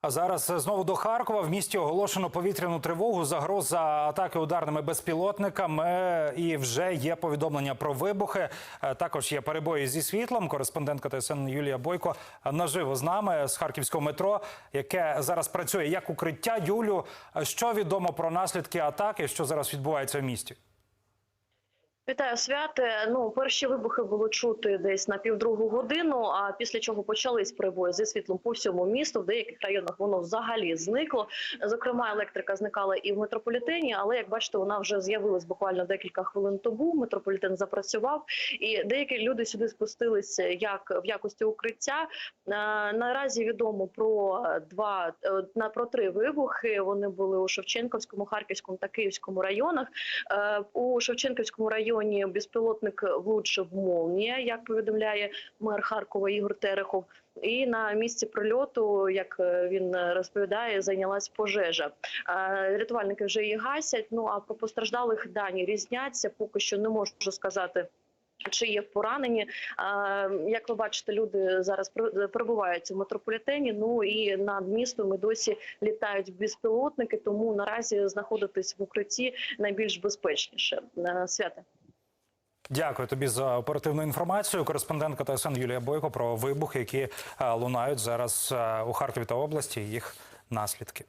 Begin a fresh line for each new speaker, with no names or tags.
А зараз знову до Харкова. В місті оголошено повітряну тривогу, загроза атаки ударними безпілотниками. І вже є повідомлення про вибухи. Е, Також є перебої зі світлом. Кореспондентка ТСН Юлія Бойко наживо з нами з харківського метро, яке зараз працює як укриття. Юлю, е, що відомо про наслідки атаки, що зараз відбувається в місті?
Вітаю святе. Ну, перші вибухи було чути десь на півдругу годину. А після чого почались прибої зі світлом по всьому місту. В деяких районах воно взагалі зникло. Зокрема, електрика зникала і в метрополітені, але як бачите, вона вже з'явилась буквально декілька хвилин тому. Метрополітен запрацював, і деякі люди сюди спустилися як в якості укриття. Е, Наразі відомо про два е, на про три вибухи. Вони були у Шевченківському, Харківському та Київському районах. Е, У Шевченківському районі безпілотник влучив молнія, як повідомляє мер Харкова Ігор Терехов. І на місці прильоту, як е, він розповідає, зайнялась пожежа. Е, Рятувальники вже її гасять. Ну а про постраждалих дані різняться. Поки що не можу сказати. Чи є поранені? Як ви бачите, люди зараз при- перебувають у метрополітені. Ну і над містом і досі літають безпілотники, тому наразі знаходитись в укритті найбільш безпечніше. Е, Святе.
Дякую тобі за оперативну інформацію. Кореспондентка ТСН Юлія Бойко про вибухи, які е, лунають зараз е, у Харкові та області. Їх наслідки.